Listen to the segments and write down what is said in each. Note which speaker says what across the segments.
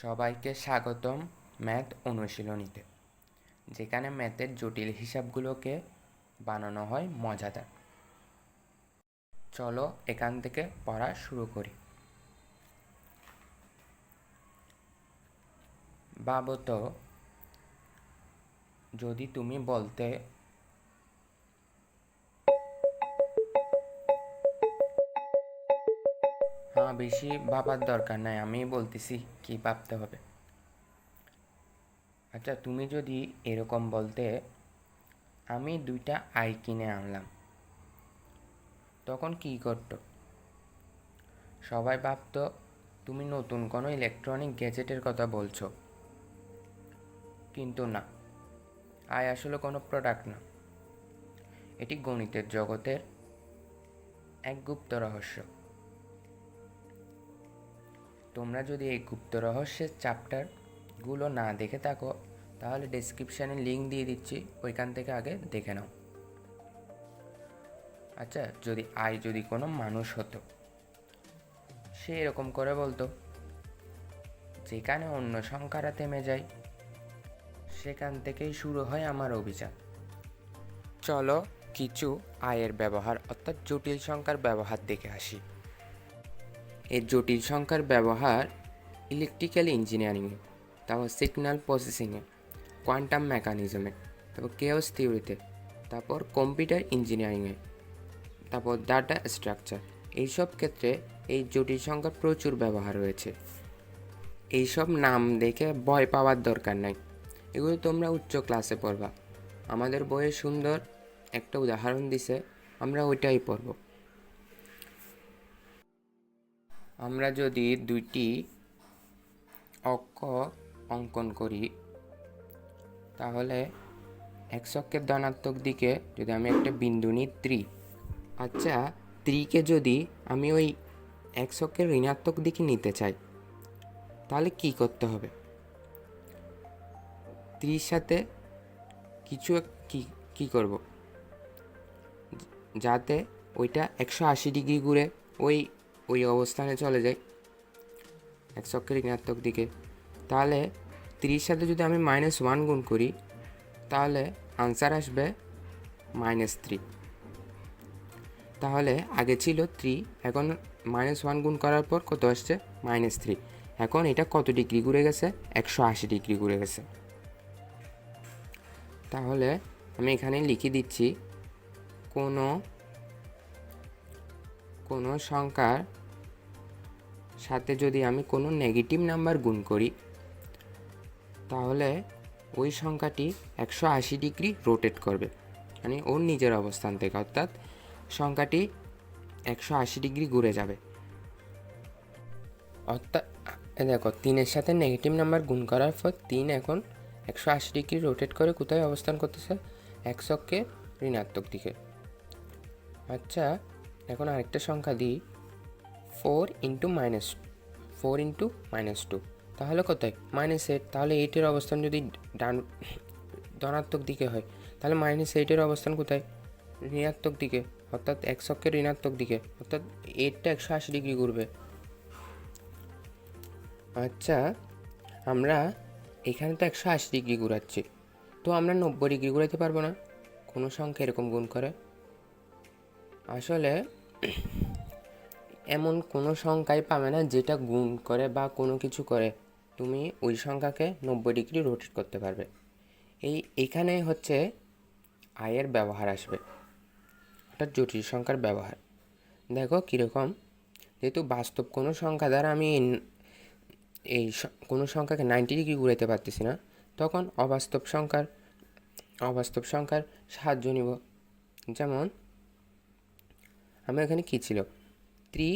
Speaker 1: সবাইকে স্বাগতম ম্যাথ অনুশীলনীতে, যেখানে ম্যাথের জটিল হিসাবগুলোকে বানানো হয় মজাদার। চলো এখান থেকে পড়া শুরু করি। বাবত, যদি তুমি বলতে বেশি ভাবার দরকার নাই আমি বলতেছি কি ভাবতে হবে। আচ্ছা তুমি যদি এরকম বলতে, আমি দুইটা আই কিনে আনলাম। তখন কি করতো? সবাই ভাবতো, তুমি নতুন কোনো ইলেকট্রনিক গ্যাজেটের কথা বলছো। কিন্তু না আয় আসলে কোনো প্রোডাক্ট না। এটি গণিতের জগতের এক গুপ্ত রহস্য। তোমরা যদি এই গুপ্ত রহস্যের চ্যাপ্টারগুলো না দেখে থাকো, তাহলে ডেসক্রিপশানে লিঙ্ক দিয়ে দিচ্ছি, ওইখান থেকে আগে দেখে নাও। আচ্ছা যদি আই যদি কোনো মানুষ হতো, সে এরকম করে বলতো, যেখানে অন্য সংখ্যারা থেমে যায়, সেখান থেকেই শুরু হয় আমার অভিযান। চলো কিছু আয়ের ব্যবহার, অর্থাৎ জটিল সংখ্যার ব্যবহার দেখে আসি। এই জটিল সংখ্যার ব্যবহার ইলেকট্রিক্যাল ইঞ্জিনিয়ারিংয়ে তারপর সিগন্যাল প্রসেসিংয়ে কোয়ান্টাম মেকানিজমে তারপর কেওস থিওরিতে তারপর কম্পিউটার ইঞ্জিনিয়ারিংয়ে তারপর ডাটা স্ট্রাকচার এইসব ক্ষেত্রে এই জটিল সংখ্যার প্রচুর ব্যবহার রয়েছে। এইসব নাম দেখে ভয় পাওয়ার দরকার নাই। এগুলো তোমরা উচ্চ ক্লাসে পড়বা। আমাদের বইয়ে সুন্দর একটা উদাহরণ দিছে, আমরা ওইটাই পড়ব। আমরা যদি দুইটি অক্ষ অঙ্কন করি, তাহলে এক অক্ষের ধনাত্মক দিকে যদি আমি একটা বিন্দু নিই ত্রি আচ্ছা ত্রিকে যদি আমি ওই এক অক্ষের ঋণাত্মক দিকে নিতে চাই, তাহলে কি করতে হবে? ত্রির সাথে কিছু কি কি করব? যাতে ওইটা একশো আশি ডিগ্রি ঘুরে ওই ওই অবস্থানে চলে যায় এক চক্রের ঋণাত্মক দিকে। তাহলে ত্রিশ সাথে যদি আমি মাইনাস ওয়ান গুণ করি, তাহলে আনসার আসবে মাইনাস থ্রি তাহলে আগে ছিল থ্রি এখন মাইনাস ওয়ান গুণ করার পর কত আসছে? মাইনাস থ্রি এখন এটা কত ডিগ্রি ঘুরে গেছে? একশো আশি ডিগ্রি ঘুরে গেছে। তাহলে আমি এখানে লিখে দিচ্ছি কোনো কোনো সংখ্যার সাথে যদি আমি কোনো নেগেটিভ নাম্বার গুণ করি, তাহলে ওই সংখ্যাটি একশো আশি ডিগ্রি রোটেট করবে। মানে ওর নিজের অবস্থান থেকে, অর্থাৎ সংখ্যাটি একশো আশি ডিগ্রি ঘুরে যাবে। অর্থাৎ দেখো, তিনের সাথে নেগেটিভ নাম্বার গুণ করার পর তিন এখন একশো আশি ডিগ্রি রোটেট করে কোথায় অবস্থান করতেছে? একশোকে ঋণাত্মক দিকে। আচ্ছা এখন আরেকটা সংখ্যা দিই। Four into minus four into minus two. তাহলে কোথায়? Minus eight. তাহলে এইটের অবস্থান যদি ডান ধনাত্মক দিকে হয়, তাহলে মাইনাস এইটের অবস্থান কোথায়? ঋণাত্মক দিকে। অর্থাৎ এক অক্ষের ঋণাত্মক দিকে। অর্থাৎ এইটটা একশো আশি ডিগ্রি ঘুরবে। আচ্ছা আমরা এখানে তো একশো আশি ডিগ্রি ঘুরাচ্ছি। তো আমরা নব্বই ডিগ্রি ঘুরাতে পারব না। কোনো সংখ্যা এরকম গুণ করে। আসলে এমন কোনো সংখ্যাই পাবে না যেটা গুণ করে বা কোনো কিছু করে। তুমি ওই সংখ্যাকে নব্বই ডিগ্রি রোটেট করতে পারবে। এই এইখানে হচ্ছে আয়ের ব্যবহার আসবে। অর্থাৎ জটিল সংখ্যার ব্যবহার। দেখো কীরকম, যেহেতু বাস্তব কোনো সংখ্যা দ্বারা আমি এই- কোনো সংখ্যাকে নাইনটি ডিগ্রি ঘুরাতে পারতেছি না, তখন অবাস্তব সংখ্যার অবাস্তব সংখ্যার সাহায্য নিব। যেমন আমার এখানে কী ছিল? Three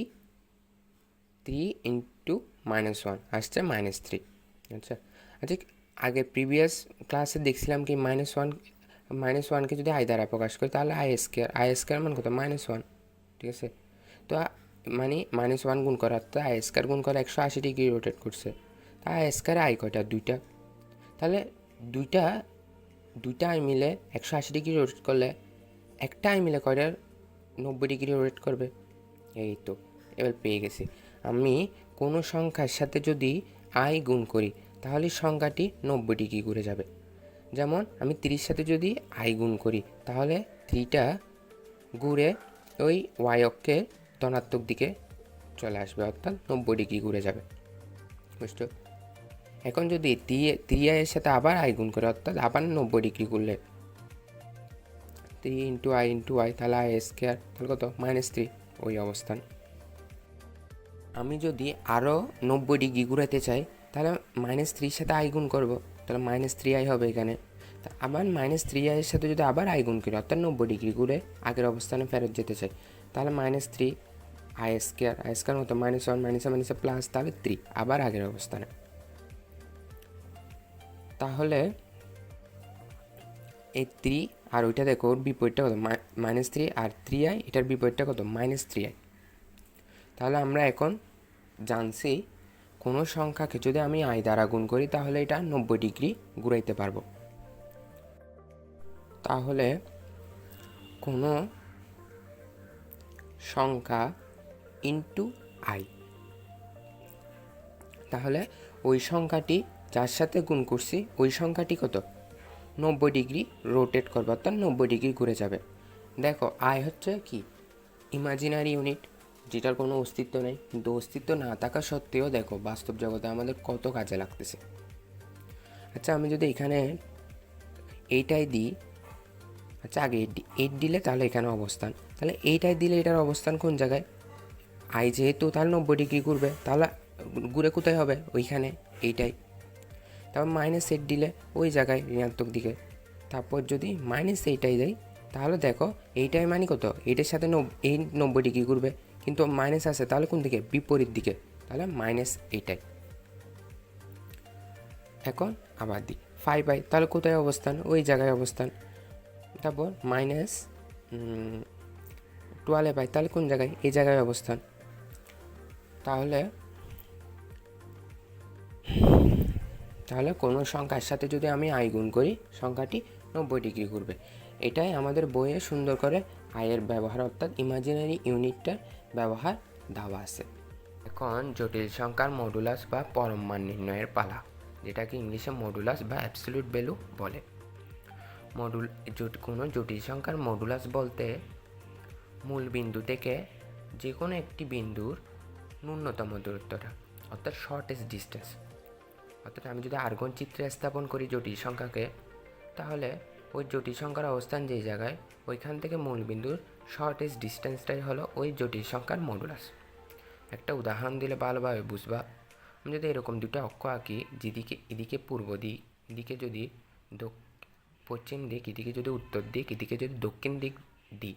Speaker 1: three into minus one আসছে মাইনাস থ্রি আচ্ছা? আচ্ছা আগে প্রিভিয়াস ক্লাসে দেখছিলাম কি মাইনাস ওয়ান মাইনাস ওয়ানকে যদি আই দ্বারা প্রকাশ করি, তাহলে আই স্কোয়ার আই স্কোয়ার মান কত? মাইনাস ওয়ান ঠিক আছে? তো মানে মাইনাস ওয়ান গুণ করার তো আই স্কোয়ার গুণ করে একশো আশি ডিগ্রি রোটেট করছে। তা আই স্কোয়ার আই কয়টা? দুইটা। তাহলে দুইটা দুইটা আই মিলে একশো আশি ডিগ্রি রোটেট করলে একটা আই মিলে কয়টা নব্বই ডিগ্রি রোটেট করবে। এই তো, এবার পেয়ে গেছি। আমি কোনো সংখ্যার সাথে যদি আই গুণ করি, তাহলে সংখ্যাটি নব্বই ডিগ্রি ঘুরে যাবে। যেমন, আমি তিরিশ সাথে যদি আই গুণ করি, তাহলে থ্রিটা ঘুরে ওই ওয়াই অক্ষের ধনাত্মক দিকে চলে আসবে, অর্থাৎ নব্বই ডিগ্রি ঘুরে যাবে। বুঝছ? এখন যদি ত্রি ত্রি আইয়ের সাথে আবার আই গুণ করে, অর্থাৎ আবার নব্বই ডিগ্রি করলে three into I into I তাহলে আই স্কোয়ার তাহলে কত? মাইনাস থ্রি ওই অবস্থান। আমি যদি আরও নব্বই ডিগ্রি ঘুরাতে চাই, তাহলে মাইনাস থ্রির সাথে আই গুণ করব। তাহলে মাইনাস থ্রি আই হবে এখানে। তা আবার মাইনাস থ্রি আইয়ের সাথে যদি আবার আই গুণ করি, অর্থাৎ নব্বই ডিগ্রি ঘুরে আগের অবস্থানে ফেরত যেতে চাই, তাহলে minus three I square I square মতো minus one minus minus plus তাহলে থ্রি আবার আগের অবস্থানে। তাহলে এই থ্রি আর ওইটা দেখো, ওর বিপরীতটা কত? মাইনাস থ্রি আর থ্রি আই এটার বিপরীতটা কত? মাইনাস থ্রি আই তাহলে আমরা এখন জানছি কোনো সংখ্যাকে যদি আমি আই দ্বারা গুণ করি, তাহলে এটা নব্বই ডিগ্রি ঘুরাইতে পারব। তাহলে কোনো সংখ্যা ইন্টু আই তাহলে ওই সংখ্যাটি যার সাথে গুণ করছি, ওই সংখ্যাটি কত? নব্বই ডিগ্রি রোটেট করবে, অর্থাৎ নব্বই ডিগ্রি ঘুরে যাবে। দেখো আয় হচ্ছে কি? ইমাজিনারি ইউনিট যেটার কোনো অস্তিত্ব নেই। কিন্তু অস্তিত্ব না থাকা সত্ত্বেও দেখো, বাস্তব জগতে আমাদের কত কাজে লাগতেছে। আচ্ছা আমি যদি এখানে এইটাই দিই আচ্ছা আগে এইট এইট দিলে তাহলে এখানে অবস্থান। তাহলে এইটাই দিলে এটার অবস্থান কোন জায়গায়? আই যেহেতু তাহলে নব্বই ডিগ্রি ঘুরবে, তাহলে ঘুরে কোথায় হবে? ওইখানে, এইটাই। তারপর মাইনাস এইট দিলে ওই জায়গায় ঋণাত্মক দিকে। তারপর যদি মাইনাস এইটাই দেয়, তাহলে দেখো এইটাই মানে কত? এইটার সাথে এই নব্বই ডিগ্রি ঘুরবে। কিন্তু মাইনাস আছে, তাহলে কোন দিকে? বিপরীত দিকে। তাহলে মাইনাস এইটাই এখন আবার দিই। ফাইভ আই, তাহলে কোথায় অবস্থান? ওই জায়গায় অবস্থান। তারপর মাইনাস টুয়েলভ আই, তাহলে কোন জায়গায়? এই জায়গায় অবস্থান। তাহলে তাহলে কোনো সংখ্যার সাথে যদি আমি আই গুণ করি, সংখ্যাটি নব্বই ডিগ্রি ঘুরবে। এটাই আমাদের বইয়ে সুন্দর করে আয়ের ব্যবহার অর্থাৎ ইমাজিনারি ইউনিটটার ব্যবহার দেওয়া আছে। এখন জটিল সংখ্যার মডুলাস বা পরম মান নির্ণয়ের পালা, যেটাকে ইংলিশে মডুলাস বা অ্যাবসলিউট ভ্যালু বলে। মডুল কোনো জটিল সংখ্যার মডুলাস বলতে মূল বিন্দু থেকে যে কোনো একটি বিন্দুর ন্যূনতম দূরত্বটা, অর্থাৎ শর্টেস্ট ডিস্টেন্স অর্থাৎ আমি যদি আর্গন চিত্রে স্থাপন করি জটিল সংখ্যাকে, তাহলে ওই জটিল সংখ্যার অবস্থান যেই জায়গায়, ওইখান থেকে মূল বিন্দুর শর্টেস্ট ডিস্টেন্সটাই হলো ওই জটিল সংখ্যার মডুলাস একটা উদাহরণ দিলে ভালোভাবে বুঝবা। আমি যদি এরকম দুটো অক্ষ আঁকি, যেদিকে এদিকে পূর্ব দিক, এদিকে যদি পশ্চিম দিক, এদিকে যদি উত্তর দিক, এদিকে যদি দক্ষিণ দিক দিই,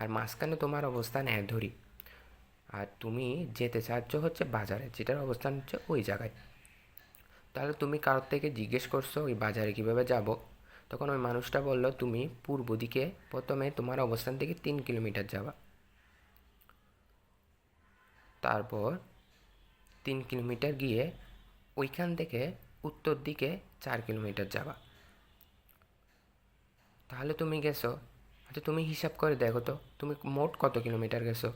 Speaker 1: আর মাঝখানে তোমার অবস্থান এ ধরি। আর তুমি যেতে চাচ্ছ হচ্ছে বাজারে, যেটার অবস্থান হচ্ছে ওই জায়গায়। তাহলে তুমি কারোর থেকে জিজ্ঞেস করছ ওই বাজারে কীভাবে যাব? তখন ওই মানুষটা বলল, তুমি পূর্ব দিকে প্রথমে তোমার অবস্থান থেকে তিন কিলোমিটার যাবা। তারপর তিন কিলোমিটার গিয়ে ওইখান থেকে উত্তর দিকে চার কিলোমিটার যাবা। তাহলে তুমি গেছো। আচ্ছা তুমি হিসাব করে দেখো তো, তুমি মোট কত কিলোমিটার গেছো?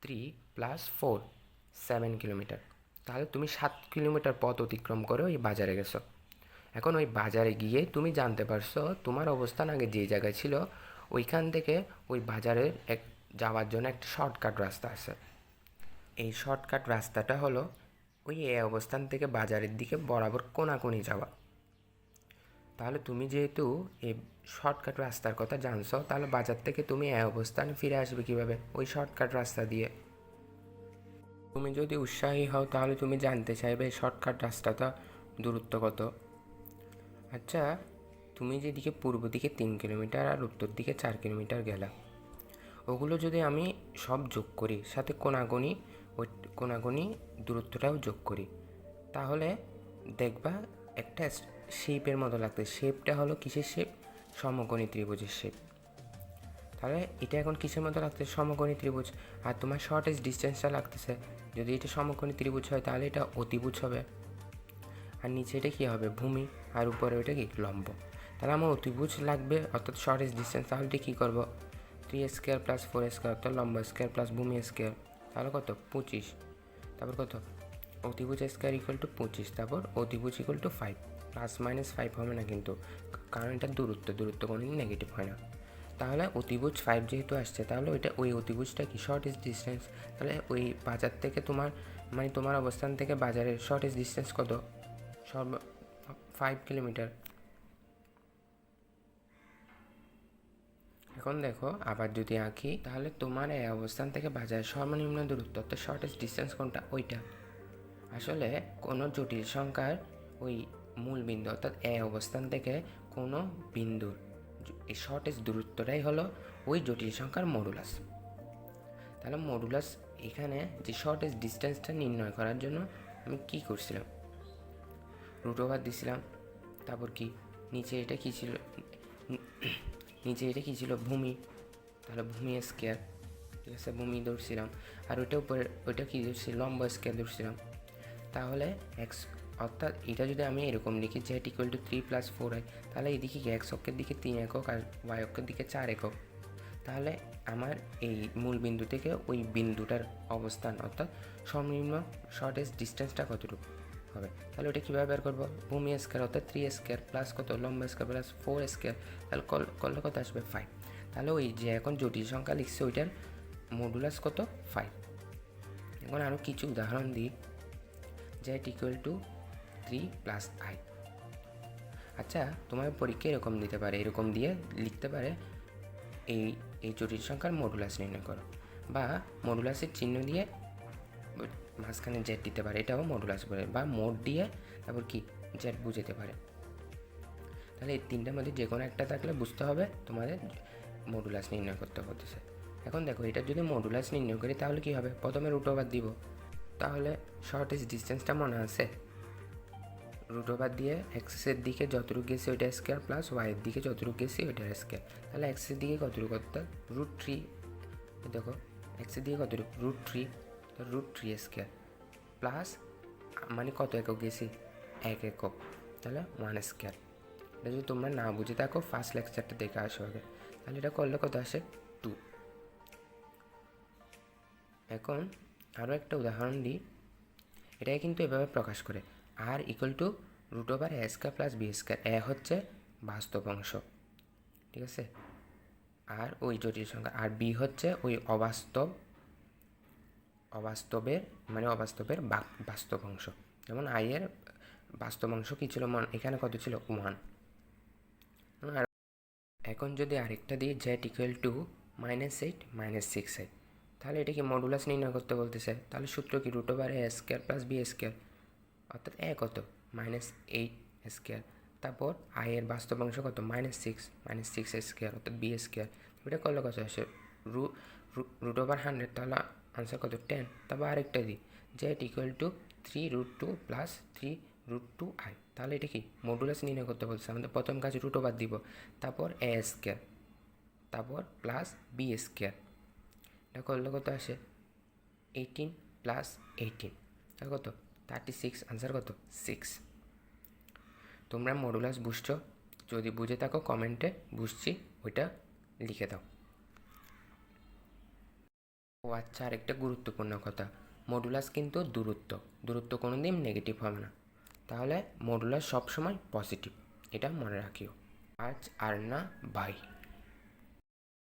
Speaker 1: Three plus four seven kilometre. তাহলে তুমি সাত কিলোমিটার পথ অতিক্রম করে ওই বাজারে গেছো। এখন ওই বাজারে গিয়ে তুমি জানতে পারছ তোমার অবস্থান আগে যে জায়গায় ছিল, ওইখান থেকে ওই বাজারের এক, যাওয়ার জন্য একটা শর্টকাট রাস্তা আছে। এই শর্টকাট রাস্তাটা হলো ওই এ অবস্থান থেকে বাজারের দিকে বরাবর কোনাকুনি যাওয়া। তাহলে তুমি যেহেতু এই শর্টকাট রাস্তার কথা জানছো, তাহলে বাজার থেকে তুমি এ অবস্থান ফিরে আসবে কীভাবে? ওই শর্টকাট রাস্তা দিয়ে। তুমি যদি উৎসাহী হও, তাহলে তুমি জানতে চাইবে শর্টকাট রাস্তাটা দূরত্ব কত আচ্ছা তুমি যেদিকে পূর্ব দিকে তিন কিলোমিটার আর উত্তর দিকে চার কিলোমিটার গেলা, ওগুলো যদি আমি সব যোগ করি, সাথে কোনাগুনি, ওই কোনাগুনি দূরত্বটাও যোগ করি, তাহলে দেখবা একটা শেপের মতো লাগবে শেপটা হলো কিসের শেপ সমকোণী ত্রিভুজের শেপ তাহলে এটা এখন কিসের মতো লাগতেছে সমকোণী ত্রিভুজ। আর তোমার শর্টেজ ডিস্টেন্সটা লাগতেছে যদি এটা সমকোণী ত্রিভুজ হয়, তাহলে এটা অতিভুজ হবে। আর নিচে এটা কী হবে? ভূমি। আর উপরে ওটা কি? লম্ব। তাহলে আমার অতিভুজ লাগবে, অর্থাৎ শর্টেস্ট ডিস্টেন্স তাহলে এটা কী করব? Three square plus four square অর্থাৎ লম্বা স্কোয়ার প্লাস ভূমি স্কোয়ার তাহলে কত? পঁচিশ। তারপর কত? অতিভুজ স্কোয়ার ইকুয়াল টু পঁচিশ। তারপর অতিভুজ equal to five plus minus five হবে না কিন্তু। কারণ এটা দূরত্ব দূরত্ব কোনোদিন নেগেটিভ হয় না। তাহলে অতিভুজ ফাইভ যেহেতু আসছে, তাহলে ওইটা, ওই অতিভুজটা কি? শর্টেজ ডিস্টেন্স তাহলে ওই বাজার থেকে তোমার মানে তোমার অবস্থান থেকে বাজারের শর্টেজ ডিস্টেন্স কত? সর্ব ফাইভ কিলোমিটার। এখন দেখো, আবার যদি আঁকি, তাহলে তোমার এই অবস্থান থেকে বাজারের সর্বনিম্ন দূরত্ব, অর্থাৎ শর্টেজ ডিস্টেন্স কোনটা? ওইটা। আসলে কোনো জটিল সংখ্যার ওই মূল বিন্দু অর্থাৎ এ অবস্থান থেকে কোনো বিন্দুর এই শর্টেজ দূরত্বটাই হলো ওই জটিল সংখ্যার মডুলাস তাহলে মডুলাস এখানে যে শর্টেজ ডিস্টেন্সটা নির্ণয় করার জন্য আমি কি করছিলাম? রুট ওভার দিছিলাম, তারপর কি? নিচে এটা কী ছিল? নিচে এটা কী ছিল? ভূমি। তাহলে ভূমি স্কেয়ার ঠিক আছে, ভূমি ধরছিলাম। আর ওইটা উপরে, ওইটা কী ধরছি? লম্বা স্কেয়ার ধরছিলাম। তাহলে এক্স অর্থাৎ এটা যদি আমি এরকম লিখি Z equal to three plus four হয়, তাহলে এদিকে এক্স অক্ষের দিকে তিন একক আর ওয়াই অক্ষের দিকে চার একক। তাহলে আমার এই মূল বিন্দু থেকে ওই বিন্দুটার অবস্থান, অর্থাৎ সর্বনিম্ন শর্টেজ ডিস্টেন্সটা কতটুকু হবে? তাহলে ওটা কীভাবে বের করব? ভূমি স্কোয়ার অর্থাৎ থ্রি স্কোয়ার প্লাস কত? লম্ব স্কোয়ার প্লাস ফোর স্কোয়ার তাহলে কল করলে কত আসবে? ফাইভ তাহলে ওই যে এখন জটিল সংখ্যা লিখছে, ওইটার মডুলাস কত? ফাইভ এখন আরও কিছু উদাহরণ দিই। Z equal to three plus i আচ্ছা তোমার পরীক্ষা এরকম দিতে পারে, এরকম দিয়ে লিখতে পারে, এই এই জটিল সংখ্যার মডুলাস নির্ণয় করো। বা মডুলাসের চিহ্ন দিয়ে মাঝখানে জেড দিতে পারে, এটাও মডুলাস বলে, বা মোড দিয়ে তারপর কি জেড বুঝাতে পারে। তাহলে এই তিনটার মধ্যে যে কোনো একটা থাকলে বুঝতে হবে, তোমাদের মডুলাস নির্ণয় করতে হতেছে এখন দেখো, এটা যদি মডুলাস নির্ণয় করি, তাহলে কি হবে? প্রথমে রুট ওভার দিব। তাহলে শর্টেজ ডিস্টেন্সটা মনে আছে? রুট ওভার দিয়ে এক্সেসের দিকে যতটুকু গেছি ওইটা স্কোয়ার প্লাস ওয়াইয়ের দিকে যতটুকু গেছি ওইটার স্কোয়ার তাহলে এক্সের দিকে কতটুকু অর্থাৎ রুট থ্রি দেখো এক্সের দিকে কতটুকু? Root three root three square plus মানে কত একক গেছি? এক একক। তাহলে ওয়ান স্কোয়ার এটা যদি তোমরা না বুঝে থাকো ফার্স্ট লেকচারটা দেখে আসো আগে। তাহলে এটা করলে কত আসে? টু এখন আরও একটা উদাহরণ দিই। এটাই কিন্তু এভাবে প্রকাশ করে। R equal to root over a square plus b square a হচ্ছে বাস্তব অংশ, ঠিক আছে? আর ওই জটিল সংখ্যা, আর বি হচ্ছে ওই অবাস্তব, অবাস্তবের মানে অবাস্তবের বাস্তব অংশ। যেমন আইয়ের বাস্তব অংশ কী ছিল? মন, এখানে কত ছিল? ওয়ান আর এখন যদি আরেকটা দিই z equal to minus eight minus six eight তাহলে এটা কি মডুলাস নির্ণয় করতে বলতেছে? তাহলে সূত্র কি? Root over a square plus b square অর্থাৎ এ কত? মাইনাস এইট স্কোয়ার তারপর আই এর বাস্তব অংশ কত? Minus six minus six square অর্থাৎ বি স্কোয়ার এটা করলে কত আসে? রু রুট ওভার হান্ড্রেড তাহলে আনসার কত? টেন তারপর আরেকটা দিই। Z equal to three root two plus three root two i তাহলে এটা কি? মডুলাস নির্ণয় করতে বলছে। আমাদের প্রথম কাজ রুট ওভার দিব। তারপর এ স্কোয়ার তারপর প্লাস বি স্কোয়ার এটা করলে কত আসে? এইটিন প্লাস এইটিন তাহলে কত? থার্টি সিক্স আনসার কত? সিক্স তোমরা মডুলাস বুঝছ? যদি বুঝে থাকো কমেন্টে বুঝছি, ওইটা লিখে দাও। ও আচ্ছা আরেকটা গুরুত্বপূর্ণ কথা। মডুলাস কিন্তু দূরত্ব। দূরত্ব কোনো দিন নেগেটিভ হবে না। তাহলে মডুলাস সবসময় পজিটিভ এটা মনে রাখিও। আজ আর না বাই